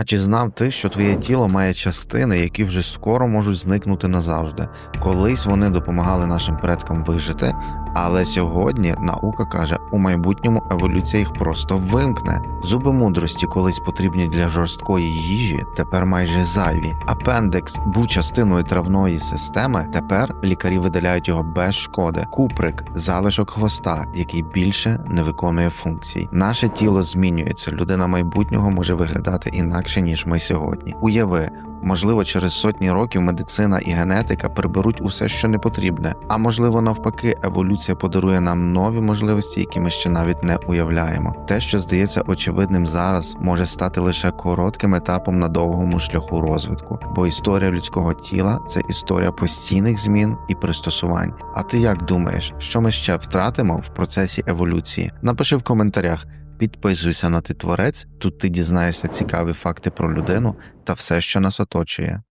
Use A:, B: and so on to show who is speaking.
A: А чи знав ти, що твоє тіло має частини, які вже скоро можуть зникнути назавжди? Колись вони допомагали нашим предкам вижити, але сьогодні наука каже, у майбутньому еволюція їх просто вимкне. Зуби мудрості, колись потрібні для жорсткої їжі, тепер майже зайві. Апендекс був частиною травної системи. Тепер лікарі видаляють його без шкоди. Куприк залишок хвоста, який більше не виконує функцій. Наше тіло змінюється. Людина майбутнього може виглядати інакше ніж ми сьогодні. Уяви. Можливо, через сотні років медицина і генетика приберуть усе, що не потрібне. А можливо, навпаки, еволюція подарує нам нові можливості, які ми ще навіть не уявляємо. Те, що здається очевидним зараз, може стати лише коротким етапом на довгому шляху розвитку, бо історія людського тіла це історія постійних змін і пристосувань. А ти як думаєш, що ми ще втратимо в процесі еволюції? Напиши в коментарях. Підписуйся на ти творець, тут ти дізнаєшся цікаві факти про людину та все, що нас оточує.